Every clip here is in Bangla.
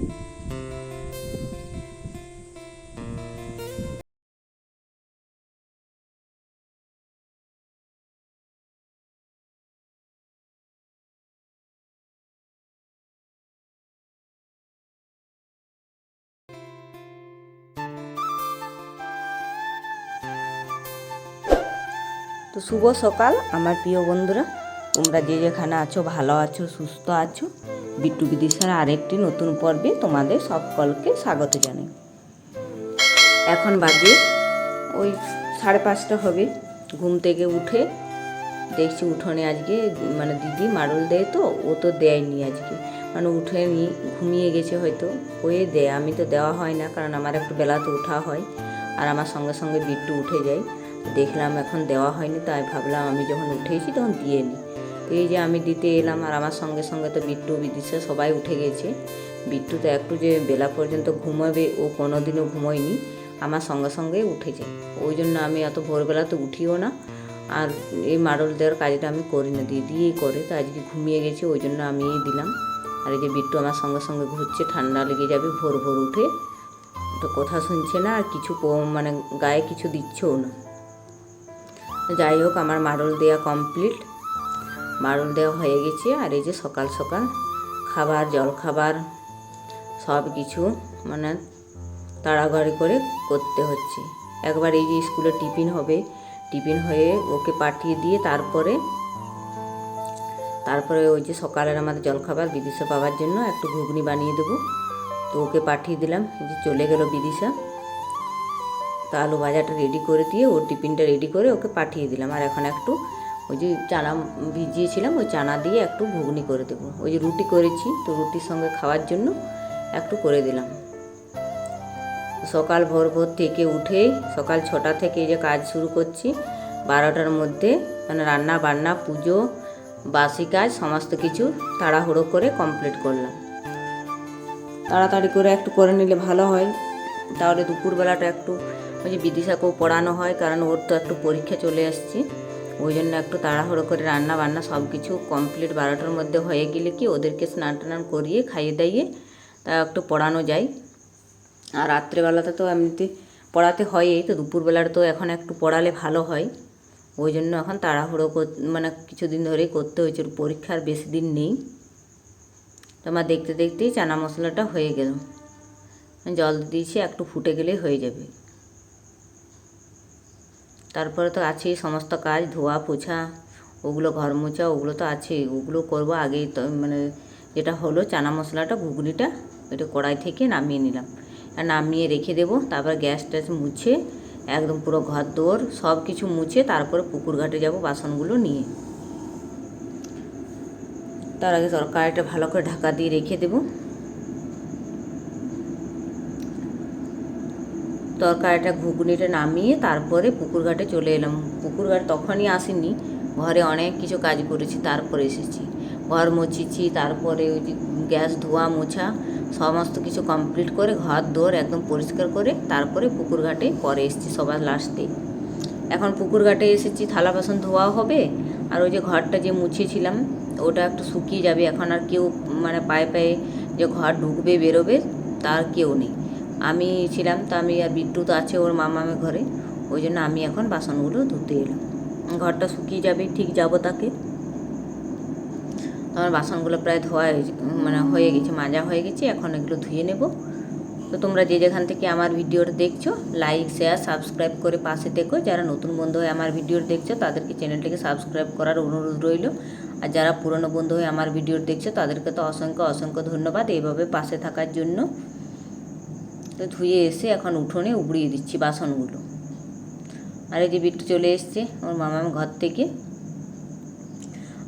তো শুভ সকাল আমার প্রিয় বন্ধুরা। তোমরা যে যেখানে আছো ভালো আছো সুস্থ আছো। বিট্টু বিদিশার আরেকটি নতুন পর্বে তোমাদের সকলকে স্বাগত জানাই। এখন বাজে ওই সাড়ে পাঁচটা হবে। ঘুম থেকে উঠে দেখছি উঠোনে আজকে মানে দিদি মারুল দেয় তো, ও তো দেয়নি আজকে। মানে উঠে নি, ঘুমিয়ে গেছে হয়তো। ওয়ে দেয়, আমি তো দেওয়া হয় না, কারণ আমার একটু বেলাতে ওঠা হয়। আর আমার সঙ্গে সঙ্গে বিট্টু উঠে যায়। দেখলাম এখন দেওয়া হয়নি, তাই ভাবলাম আমি যখন উঠেছি তখন দিয়ে নিই এই যে আমি দিতে এলাম আর আমার সঙ্গে সঙ্গে তো বিট্টু বিদিশা সবাই উঠে গেছে। বিট্টু তো একটু যে বেলা পর্যন্ত ঘুমাবে, ও কোনোদিনও ঘুমোয়নি, আমার সঙ্গে সঙ্গে উঠে যায় ওই জন্য আমি এত ভোরবেলা তো উঠিও না। আর এই মারল দেওয়ার কাজটা আমি করি না দিয়ে দিয়েই করে, তো আজকে ঘুমিয়ে গেছে, ওই জন্য আমিই দিলাম। আর এই যে বিট্টু আমার সঙ্গে সঙ্গে ঘুরছে, ঠান্ডা লেগে যাবে ভোর ভোর উঠে। তো কথা শুনছে না, আর কিছু মানে গায়ে কিছু দিচ্ছেও না। যাই হোক, আমার মারল দেওয়া কমপ্লিট মারল দেওয়া হয়ে গেছে। আর এই যে সকাল সকাল খাবার জল খাবার সব কিছু মানে তাড়াতাড়ি করে করতে হচ্ছে। একবার এই যে স্কুলে টিফিন হবে, টিফিন হয়ে ওকে পাঠিয়ে দিয়ে তারপরে তারপরে ওই যে সকালের আমাদের জলখাবার বিদিশা পাওয়ার জন্য একটু ঘুগনি বানিয়ে দেবো। তো ওকে পাঠিয়ে দিলাম যে চলে গেল বিদিশা। তো আলু ভাজাটা রেডি করে দিয়ে ওর টিফিনটা রেডি করে ওকে পাঠিয়ে দিলাম। আর এখন একটু ওই যে চানা ভিজিয়েছিলাম, ওই চানা দিয়ে একটু ঘুগনি করে দেবো। ওই যে রুটি করেছি, তো রুটির সঙ্গে খাওয়ার জন্য একটু করে দিলাম। সকাল ভোর ভোর থেকে উঠেই, সকাল ছটা থেকে যে কাজ শুরু করছি, বারোটার মধ্যে মানে রান্না বান্না, পুজো, বাসি কাজ, সমস্ত কিছু তাড়াহুড়ো করে কমপ্লিট করলাম। তাড়াতাড়ি করে একটু করে নিলে ভালো হয়। তাহলে দুপুরবেলাটা একটু ওই যে বিদিশাকেও পড়ানো হয়, কারণ ওর তো একটু পরীক্ষা চলে আসছে। ওই জন্য একটু তাড়াহুড়ো করে রান্না বান্না সব কিছু কমপ্লিট বারোটার মধ্যে হয়ে গেলে কি ওদেরকে স্নান টান করিয়ে খাইয়ে দাইয়ে, তা একটু পড়ানো যায়। আর রাত্রেবেলাতে তো এমনিতে পড়াতে হয়ই, তো দুপুরবেলাটা তো এখন একটু পড়ালে ভালো হয়। ওই জন্য এখন তাড়াহুড়ো মানে কিছুদিন ধরেই করতে হয়েছে পরীক্ষার বেশি দিন নেই। তো আমার দেখতে দেখতেই চানা মশলাটা হয়ে গেল। জল দিয়েছি, একটু ফুটে গেলেই হয়ে যাবে। তারপরে তো আছেই সমস্ত কাজ, ধোয়া, পোছা, ওগুলো ঘর মোছা, ওগুলো তো আছেই। ওগুলো করব আগেই তো মানে যেটা হলো চানা মশলাটা, ঘুগনিটা এটা কড়াই থেকে নামিয়ে নিলাম। আর নামিয়ে রেখে দেবো, তারপর গ্যাস ট্যাস মুছে একদম পুরো ঘর দোর, সব কিছু মুছে তারপরে পুকুর ঘাটে যাব বাসনগুলো নিয়ে। তার আগে তরকারিটা ভালো করে ঢাকা দিয়ে রেখে দেবো। তরকারিটা ঘুগনিটা নামিয়ে তারপরে পুকুর ঘাটে চলে এলাম। পুকুর ঘাট তখনই আসিনি, ঘরে অনেক কিছু কাজ করেছি, তারপরে এসেছি। ঘর মুছেছি তারপরে ওই যে গ্যাস, ধোয়া মোছা, সমস্ত কিছু কমপ্লিট করে ঘর দোর একদম পরিষ্কার করে তারপরে পুকুর ঘাটে পরে এসেছি সবার লাস্টে এখন পুকুর ঘাটে এসেছি, থালা বাসন ধোয়া হবে আর ওই যে ঘরটা যে মুছেছিলাম ওটা একটু শুকিয়ে যাবে। এখন আর কেউ মানে পায়ে পায়ে যে ঘর ঢুকবে, বেরোবে, তার কেউ নেই। আমি ছিলাম, তো আমি আর বিদ্যুৎ আছে ওর মামামের ঘরে। ওই জন্য আমি এখন বাসনগুলো ধুতে এলাম। ঘরটা শুকিয়ে যাবে, ঠিক যাব তাকে। আমার বাসনগুলো প্রায় ধোয়া মানে হয়ে গেছে, মাজা হয়ে গেছে, এখন এগুলো ধুয়ে নেব। তো তোমরা যে যেখান থেকে আমার ভিডিওটা দেখছ, লাইক, শেয়ার, সাবস্ক্রাইব করে পাশে থেকো। যারা নতুন বন্ধু হয়ে আমার ভিডিও দেখছ, তাদেরকে চ্যানেলটিকে সাবস্ক্রাইব করার অনুরোধ রইল। আর যারা পুরনো বন্ধু হয়ে আমার ভিডিও দেখছ, তাদেরকে তো অসংখ্য অসংখ্য ধন্যবাদ এইভাবে পাশে থাকার জন্য। তো ধুয়ে এসে এখন উঠোনে উবড়িয়ে দিচ্ছি বাসনগুলো। আর এই যে বিট্টু চলে এসছে ওর মামার ঘর থেকে।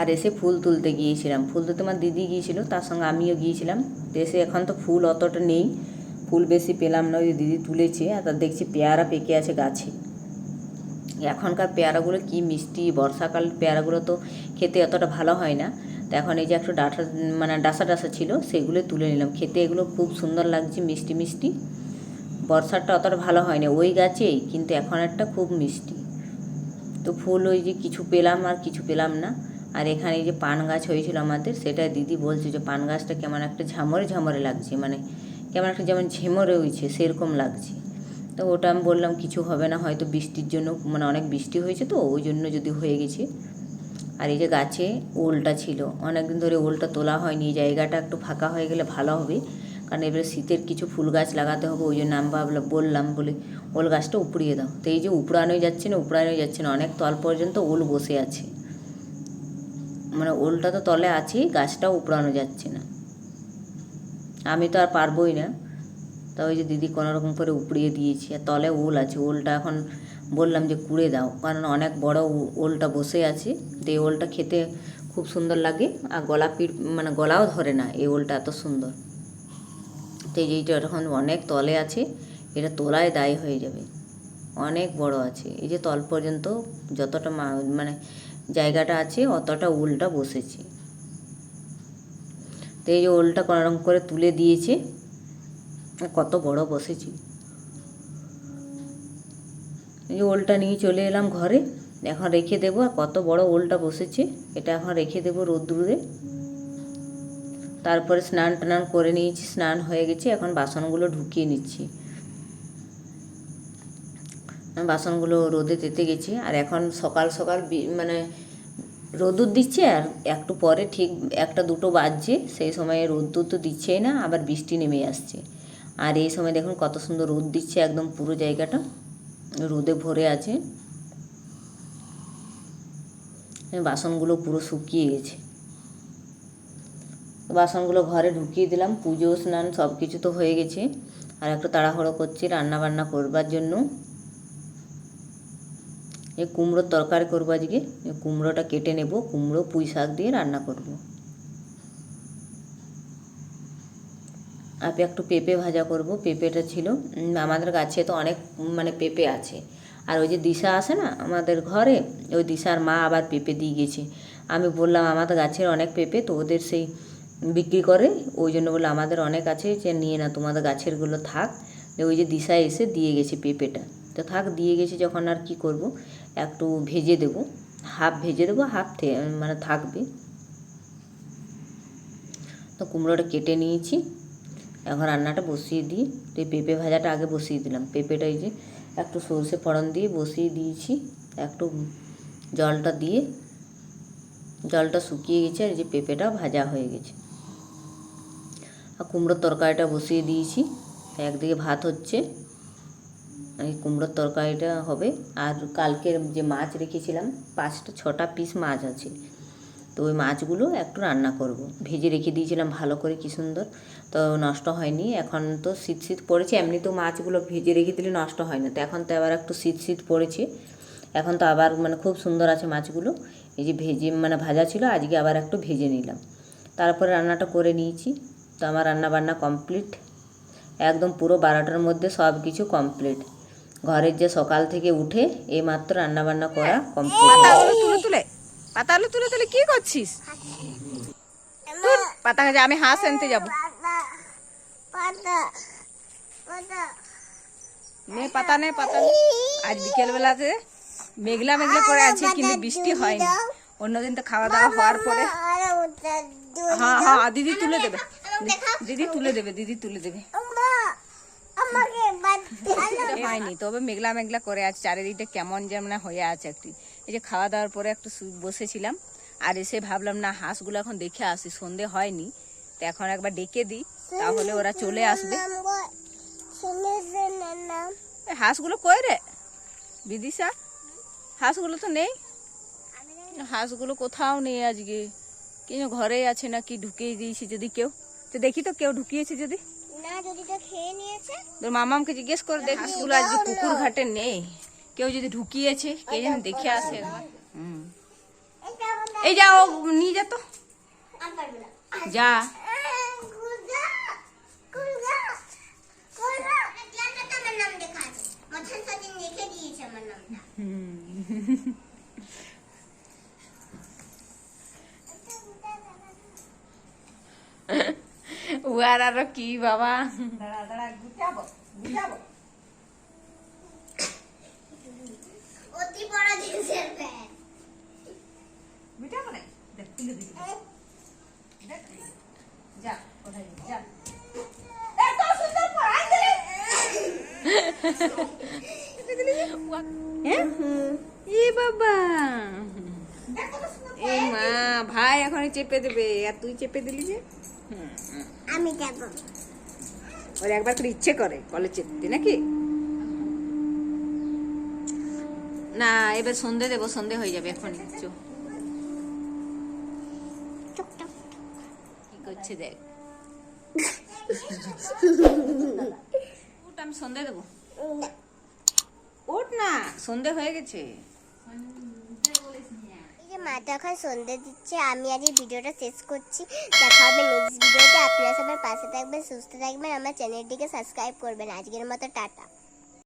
আর এসে ফুল তুলতে গিয়েছিলাম। ফুল তুলতে আমার দিদি গিয়েছিল, তার সঙ্গে আমিও গিয়েছিলাম। এসে এখন তো ফুল অতটা নেই, ফুল বেশি পেলাম না, ওই দিদি তুলেছে, আর তার দেখছি পেয়ারা পেকে আছে গাছে। এখনকার পেয়ারাগুলো কি মিষ্টি, বর্ষাকাল পেয়ারাগুলো তো খেতে অতটা ভালো হয় না। তো এখন এই যে একটু ডাটা মানে ডাসা ডাসা ছিল, সেগুলো তুলে নিলাম। খেতে এগুলো খুব সুন্দর লাগছে, মিষ্টি মিষ্টি। বর্ষারটা অতটা ভালো হয় না ওই গাছেই, কিন্তু এখন একটা খুব মিষ্টি। তো ফুল ওই যে কিছু পেলাম আর কিছু পেলাম না। আর এখানে যে পান গাছ হয়েছিল আমাদের, সেটা দিদি বলছে যে পান গাছটা কেমন একটা ঝামরে ঝামরে লাগছে মানে কেমন একটা যেমন ঝেমরে হয়েছে, সেরকম লাগছে। তো ওটা আমি বললাম, কিছু হবে না, হয়তো বৃষ্টির জন্য মানে অনেক বৃষ্টি হয়েছে তো, ওই জন্য যদি হয়ে গেছে। আর এই যে গাছে ওলটা ছিল, অনেকদিন ধরে ওলটা তোলা হয়নি, এই জায়গাটা একটু ফাঁকা হয়ে গেলে ভালো হবে। কারণ এবারে শীতের কিছু ফুল গাছ লাগাতে হবে, ওই জন্য আমি ভাবলাম, বললাম বলে, ওল গাছটা উপড়িয়ে দাও। তো এই যে উপড়ানোই যাচ্ছে না, উপড়ানোই যাচ্ছে না, অনেক তল পর্যন্ত ওল বসে আছে। মানে ওলটা তো তলে আছেই, গাছটাও উপড়ানো যাচ্ছে না। আমি তো আর পারবোই না। তা ওই যে দিদি কোনো রকম করে উপড়িয়ে দিয়েছি, আর তলে ওল আছে, ওলটা এখন বললাম যে কুড়ে দাও, কারণ অনেক বড় ওলটা বসে আছে। তো এই ওলটা খেতে খুব সুন্দর লাগে, আর গলা পিঠ মানে গলাও ধরে না, এই ওলটা এত সুন্দর। তো এই যে এইটা এখন অনেক তলে আছে, এটা তোলায় দায়ী হয়ে যাবে। অনেক বড় আছে। এই যে তল পর্যন্ত যতটা মানে জায়গাটা আছে, অতটা ওলটা বসেছে। তো এই যে ওলটা কোনোরকম করে তুলে দিয়েছে, কত বড় বসেছি। এই যে ওলটা নিয়ে চলে এলাম ঘরে, এখন রেখে দেবো। আর কত বড় ওলটা বসেছে, এটা এখন রেখে দেবো রোদ্দুরে। তারপরে স্নান টান করে নিয়েছি, স্নান হয়ে গেছে, এখন বাসনগুলো ঢুকিয়ে নিচ্ছি। বাসনগুলো রোদে তেতে গেছি, আর এখন সকাল সকাল মানে রোদুর দিচ্ছে, আর একটু পরে ঠিক একটা দুটো বাজছে, সেই সময় রোদ্দুর তো দিচ্ছেই না, আবার বৃষ্টি নেমে আসছে। আর এই সময় দেখুন কত সুন্দর রোদ দিচ্ছে একদম পুরো জায়গাটা, রোদে ভরে আছে। বাসনগুলো পুরো শুকিয়ে গেছে। বাসনগুলো ঘরে ঢুকিয়ে দিলাম, পুজো, স্নান সব কিছু তো হয়ে গেছে। আর একটু তাড়াহুড়ো করছি রান্না বান্না করবার জন্য। এই কুমড়োর তরকারি করব আজকে কুমড়োটা কেটে নেব, কুমড়ো, পুঁই শাক দিয়ে রান্না করব। আপে একটু পেঁপে ভাজা করব, পেঁপেটা ছিল। আমাদের গাছে তো অনেক মানে পেঁপে আছে। আর ওই যে দিশা আসে না আমাদের ঘরে, ওই দিশার মা আবার পেঁপে দিয়ে গেছে। আমি বললাম আমাদের গাছের অনেক পেঁপে, তো ওদের সেই বিক্রি করে, ওই জন্য বলে আমাদের অনেক আছে যে, নিয়ে না, তোমাদের গাছেরগুলো থাক। ওই যে দিশা এসে দিয়ে গেছে পেঁপেটা। তো থাক, দিয়ে গেছে, যখন আর কি করব? একটু ভেজে দেবো। হাফ ভেজে দেবো, হাফ মানে থাকবে। তো কুমড়োটা কেটে নিয়েছি। এখন রান্নাটা বসিয়ে দিই। তো এই পেঁপে ভাজাটা আগে বসিয়ে দিলাম। পেঁপেটা এই যে একটু সর্ষে ফোড়ন দিয়ে বসিয়ে দিয়েছি। একটু জলটা দিয়ে। জলটা শুকিয়ে গেছে আর যে পেঁপেটা ভাজা হয়ে গেছে। আর কুমড়োর তরকারিটা বসিয়ে দিয়েছি। একদিকে ভাত হচ্ছে, এই কুমড়োর তরকারিটা হবে। আর কালকের যে মাছ রেখেছিলাম, পাঁচটা, ছটা পিস মাছ আছে। তো ওই মাছগুলো একটু রান্না করব। ভেজে রেখে দিয়েছিলাম ভালো করে, কি সুন্দর। তো নষ্ট হয়নি, এখন তো শীত শীত পড়েছে, এমনি তো মাছগুলো ভেজে রেখে দিলে নষ্ট হয় না। তো এখন তো আবার একটু শীত শীত পড়েছে। এখন তো আবার মানে খুব সুন্দর আছে মাছগুলো। এই যে ভেজে মানে ভাজা ছিল, আজকে আবার একটু ভেজে নিলাম। তারপরে রান্নাটা করে নিয়েছি। তো আমার রান্না বান্না কমপ্লিট। একদম পুরো বারোটার মধ্যে সব কিছু কমপ্লিট। ঘরের যে সকাল থেকে উঠে এইমাত্র রান্নাবান্না করা কমপ্লিট। তুলে তুলে। পাতাগুলো তুলে তুলে কি করছিস? পাতা গাছে আমি হাঁস আনতে যাব। নে, পাতা নে, পাতা। আজ বিকেল বেলাতে মেঘলা মেঘলা করে আছে, কিন্তু বৃষ্টি হয়নি। অন্যদিন তো খাওয়া দাওয়া হওয়ার পরে। হ্যাঁ হ্যাঁ দিদি তুলে দেবে। দিদি তুলে দেবে দিদি তুলে দেবে। হয়নি তবে মেঘলা মেঘলা করে আছে চারিদিকটা কেমন যেমন হয়ে আছে একটি। এই যে খাওয়া দাওয়ার পরে একটু বসেছিলাম আর এসে ভাবলাম না হাঁসগুলো এখন দেখে আসি সন্ধে হয়নি তো এখন একবার ডেকে দিই তাহলে ওরা চলে আসবে। হাঁসগুলো কই রে? বিদিশা হাঁসগুলো তো নেই। হাঁসগুলো কোথাও নেই আজকে কিন্তু ঘরেই আছে না কি ঢুকিয়ে দিয়েছি যদি কেউ। তো দেখি তো কেউ ঢুকিয়েছে যদি। না যদি তো খেয়ে নিয়েছে? তোর মামামকে জিজ্ঞেস করে দেখ হাঁসগুলো আজকে পুকুর ঘাটে নেই। কেউ যদি ঢুকিয়েছে কে যেন দেখে আসে। এই যা ও নিয়ে যা তো। আমি পারব না যা। কুলগা কুলগা কুলগা ক্লাসে তো আমার নাম লেখা আছে মথান সাদিন লিখে দিয়েছে আমার নামটা ও আর আরও কি বাবা তুলে দেখ, যা কোথায় যা ভাই এখন চেপে দেবে আর তুই চেপে দিলি যে হুম। আমি যাব। ওর একবার করে ইচ্ছে করে কলে চেপতে নাকি? না এবার সন্ধে দেবো সন্ধে হয়ে যাবে এখন চো টুক টুক কি করছে দেখ। ওটা আমি সন্ধে দেবো। ওঠ না সন্ধে হয়ে গেছে। যে মাথা এখন সন্ধে দিচ্ছে, আমি আজ এই ভিডিওটা শেষ করছি। দেখা হবে নেক্সট ভিডিওতে আপনারা সবাই পাশে থাকবেন, সুস্থ থাকবেন। আমার চ্যানেলটিকে সাবস্ক্রাইব করবেন। আজকের মতো, টাটা।